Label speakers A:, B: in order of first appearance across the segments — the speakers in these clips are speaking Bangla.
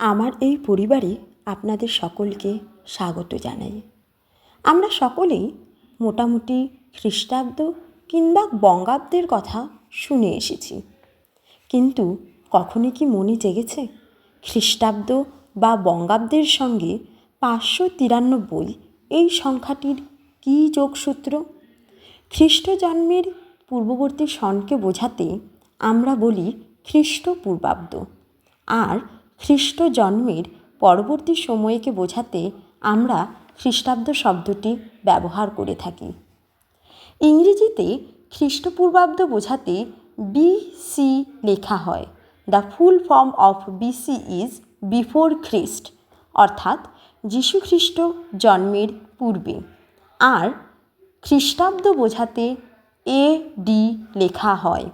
A: আমার এই পরিবারে আপনাদের সকলকে স্বাগত জানাই। আমরা সকলেই মোটামুটি খ্রিস্টাব্দ কিংবা বঙ্গাব্দের কথা শুনে এসেছি। কিন্তু কখনো কি মনে জেগেছে খ্রিস্টাব্দ বা বঙ্গাব্দের সঙ্গে পাঁচশো তিরানব্বই এই সংখ্যাটির কী যোগসূত্র? খ্রিস্ট জন্মের পূর্ববর্তী সনকে বোঝাতে আমরা বলি খ্রিস্টপূর্বাব্দ। আর খ্রিস্ট জন্মের পরবর্তী সময়কে বোঝাতে আমরা খ্রিস্টাব্দ শব্দটি ব্যবহার করে থাকি। ইংরেজিতে খ্রিস্টপূর্বাব্দ বোঝাতে বিসি লেখা হয়। The full form of BC is before Christ অর্থাৎ যীশুখ্রিস্ট জন্মের পূর্বে। আর খ্রিস্টাব্দ বোঝাতে এ ডি লেখা হয়।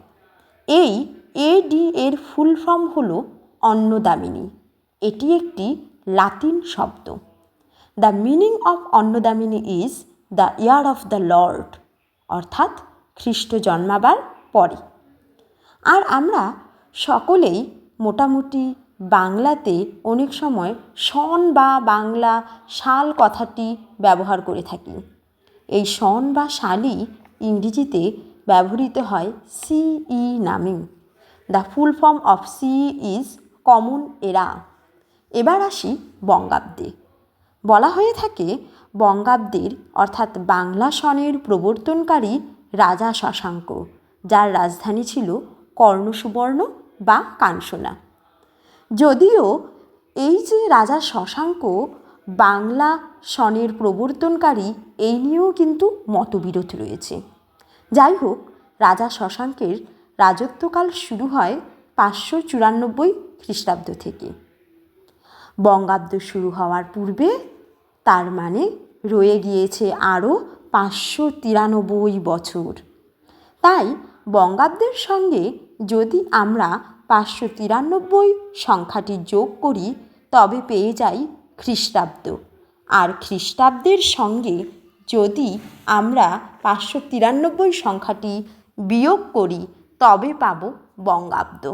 A: এই এ ডি এর ফুল ফর্ম হল অন্নদামিনী। এটি একটি লাতিন শব্দ। The meaning of Anno Domini is the year of the lord অর্থাৎ খ্রিস্ট জন্মাবার পরে। আর আমরা সকলেই মোটামুটি বাংলাতে অনেক সময় সন বা বাংলা শাল কথাটি ব্যবহার করে থাকি। এই সন বা শালই ইংরেজিতে ব্যবহৃত হয় সিই নামে। The full form of CE is common era. এবার আসি বঙ্গাব্দে। বলা হয়ে থাকে, বঙ্গাব্দের অর্থাৎ বাংলা সনের প্রবর্তনকারী রাজা শশাঙ্ক, যার রাজধানী ছিল কর্ণসুবর্ণ বা কাঞ্চনা যদিও এই যে রাজা শশাঙ্ক বাংলা সনের প্রবর্তনকারী, এই নিয়েও কিন্তু মতবিরোধ রয়েছে। যাই হোক, রাজা শশাঙ্কের রাজত্বকাল শুরু হয় পাঁচশো চুরানব্বই খ্রিস্টাব্দ থেকে। বঙ্গাব্দ শুরু হওয়ার পূর্বে তার মানে রয়ে গিয়েছে আরও পাঁচশো তিরানব্বই বছর। তাই বঙ্গাব্দের সঙ্গে যদি আমরা পাঁচশো তিরানব্বই সংখ্যাটি যোগ করি, তবে পেয়ে যাই খ্রিস্টাব্দ। আর খ্রিস্টাব্দের সঙ্গে যদি আমরা পাঁচশো তিরানব্বই সংখ্যাটি বিয়োগ করি, তবে পাব বঙ্গাব্দ।